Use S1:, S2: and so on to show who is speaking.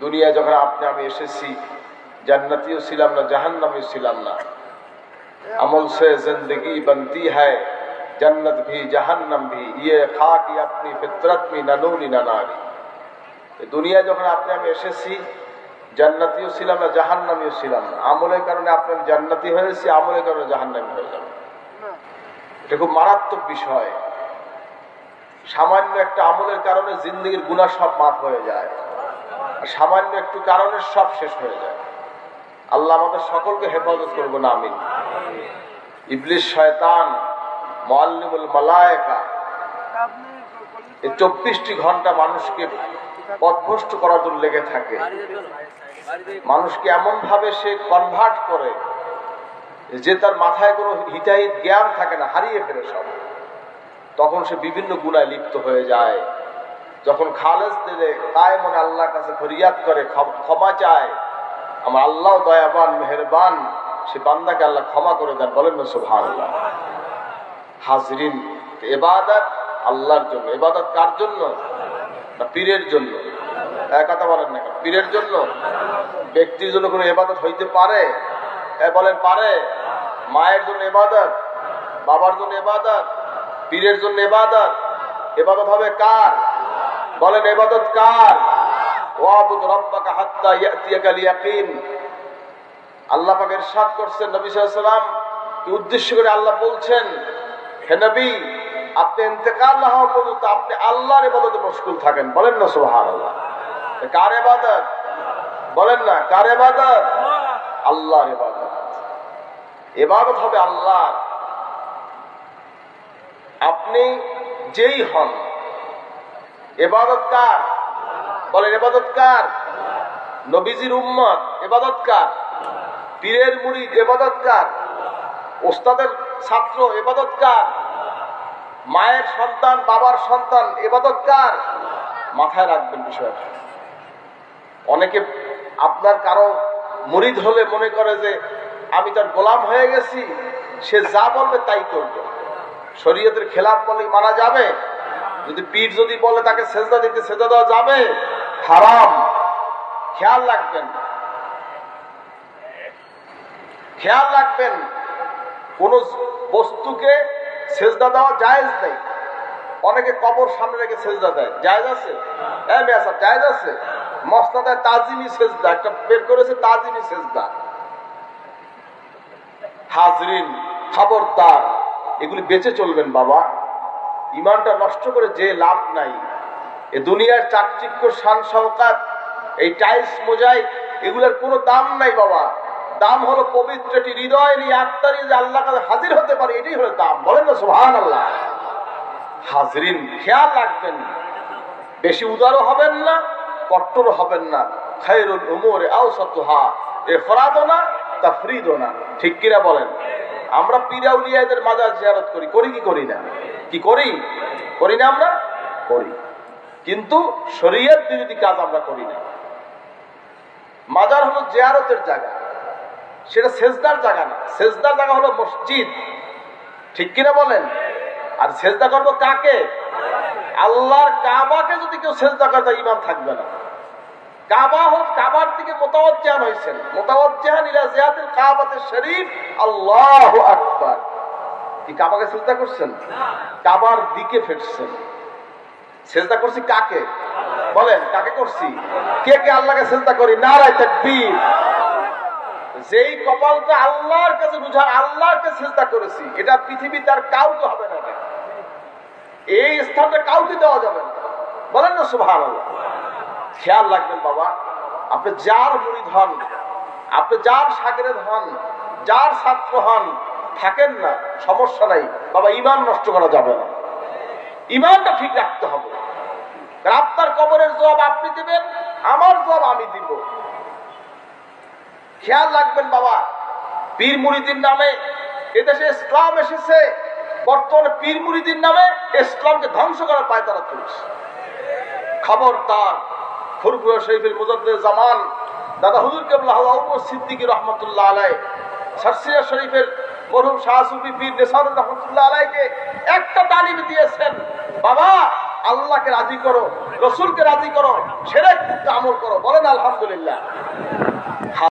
S1: দুনিয়া যখন আপনি আমি এসেছি জান্নাতিও ছিলাম না জাহান্নামিও ছিলাম না अमल से जिंदगी बनती है जन्नत भी जहन्नम भी ये खाक ये अपनी फितरत में ननूनी नारी দুনিয়া যখন আপনি আমি এসেছি জান্নাতিও ছিলাম না জাহান্নামিও ছিলাম না আমলের কারণে আপনি আমি জান্নাতি হয়েছি আমলের কারণে জাহান্নামি হয়ে যাবে এটা খুব মারাত্মক বিষয় সামান্য একটা আমলের কারণে জিন্দগির গুণা সব মাফ হয়ে যায় আর সামান্য একটু কারণে সব শেষ হয়ে যায়। আল্লাহ আমাদের সকলকে হেফাজত করব না আমি ইবলিশ শয়তান মোয়াল্লিমুল মালায়েকা, এই চব্বিশটি ঘণ্টা মানুষকে পথভ্রষ্ট করার জন্য লেগে থাকে। মানুষকে এমন ভাবে সে কনভার্ট করে যে তার মাথায় কোনো হিতাহিত জ্ঞান থাকে না, হারিয়ে ফেলে সব। তখন সে বিভিন্ন গুণায় লিপ্ত হয়ে যায়। যখন খালেজ দিলে তাই মনে আল্লাহর কাছে ফরিয়াদ করে, ক্ষমা চায়, আমার আল্লাহ দয়াবান, মেহেরবান, সে বান্দাকে আল্লাহ ক্ষমা করে দেন। বলেন না সুভান হাজরিন, এবাদত আল্লাহর জন্য। এবাদত কার জন্য? না, পীরের জন্য। কথা বলেন না? পীরের জন্য? ব্যক্তির জন্য কোনো এবাদত হইতে পারে? বলেন, পারে। মায়ের জন্য এবাদত? বাবার জন্য এবাদত? পীরের জন্য এবাদত? এবাদত হবে কার? বলেন, এবাদত কার? হাত্তা ইয়াতিয়াকাল আল্লাহ পাক ইরশাদ করছেন নবী সাল্লাল্লাহু উদ্দেশ্য করে আল্লাহ বলছেন, হে নবী, আপনি ইন্তেকাল না হওয়া পর্যন্ত আপনি আল্লাহর ইবাদতে মশগুল থাকেন। বলেন না, সুবহানাল্লাহ। কার ইবাদত বলেন না, কার ইবাদত আল্লাহর ইবাদত ইবাদত হবে আল্লাহর। আপনি যেই হন এবাদত কার বলেন এবাদত নবীজির উম্মত এবাদত কার পীরের মুড়ি এবাদত কার ওস্তাদের ছাত্র এবাদত কার মায়ের সন্তান, বাবার সন্তান এবাদত কার মাথায় রাখবেন বিষয়টা অনেকে আপনার কারও মুরিদ হলে মনে করে যে, আমি তার গোলাম হয়ে গেছি, সে যা বলবে তাই করবে। শরীয়তের খেলাফ বলে মানা যাবে। যদি পীর যদি বলে তাকে সেজদা দিতে, সেজদা দেওয়া যাবে? হারাম। খেয়াল রাখবেন। খেয়াল রাখবেন, কোন বস্তুকে সেজদা দেওয়া জায়েজ নেই। অনেকে কবর সামনে রেখে সেজদা দেয়। জায়েজ আছে? হ্যাঁ মেয়াসা জায়েজ আছে? মস্তাদায় তাজিমি সেজদা, একটা বের করেছে তাজিমি সেজদা। হাজরিন, খবরদার, এগুলি বেঁচে চলবেন বাবা। ইমানটা নষ্ট করে যে লাভ নাই। এ দুনিয়ার চাকচিক্য শান শওকাত এই টাইলস, মোজাইক, এগুলোর কোনো দাম নাই বাবা। দাম হলো পবিত্রটি হৃদয় নিয়ে আত্মারি যে আল্লাহ কাছে হাজির হতে পারে, এটাই হলো দাম। বলেন না সুহান আল্লাহ হাজরিন, খেয়াল রাখবেন, বেশি উদারও হবেন না, কট্টর হবেন না। খায়রুল উমরে আওসাতুহা এ ফরাদও না, তাফরিদও না। ঠিক কিনা বলেন? আমরা পিরাউলিয়াদের মাজার জিয়ারত করি করি কি করি না? কি করি? করি না আমরা? করি। কিন্তু শরীয়ত বিরোধী কাজ আমরা করি না। মাজার হলো জেয়ারতের জায়গা। সেটা সেজদার জায়গা না। সেজদার জায়গা হলো মসজিদ। ঠিক কিনা বলেন? আর সেজদা করব কাকে? আল্লাহর কাবাকে যদি কেউ সেজদা করে তার ইমান থাকবে না। কাবা হোক কাবার দিকে মোতাবজ্জাহান হয়েছেন মোতাবজ্জাহান ইলা জিয়াতিল কাবাতের শরীফ। আল্লাহু আকবার। কি কাবাকে সেজদা করছেন? কাবার দিকে ফেটছেন সেজদা করছি কাকে? বলেন, কাকে করছি? কে কে আল্লাহকে সেজদা করি? নারায় তাকবীর। যেই কপালটা আল্লাহর কাছে বুঝার আল্লাহকে চেষ্টা করেছি, এটা পৃথিবী তার কাউকে হবে না এই স্থানটা কাউকে দেওয়া যাবে না। বলেন না সুভান খেয়াল রাখবেন বাবা, আপনি যার মুরিদ হন আপনি যার সাগরের হন যার ছাত্র হন থাকেন না, সমস্যা নাই। বাবা ইমান নষ্ট করা যাবে না। ইমানটা ঠিক রাখতে হবে। আপনার কবরের জবাব আপনি দিবেন, আমার জবাব আমি দিব। খেয়াল রাখবেন বাবা, পীর মুরিদিন নামে এদেশে ইসলাম এসেছে। বর্তমানে পীর মুরিদিন নামে ইসলামকে ধ্বংস করার পায় তারা চলছে। খবরদার ফুরফুরা শরীফের মুজদ্দের জামান, দাদা হুজুর কেবলা সিদ্দিকী রহমতুল্লাহ আলাই সারসিয়া শরীফের মরহুম শাহসুফি পীর নেসার রহমতুল্লাহ আলাইকে একটা তালিম দিয়েছেন, বাবা, আল্লাহকে রাজি করো, রসুলকে রাজি করো সেরেক আমল করো। বলেন, আলহামদুলিল্লাহ।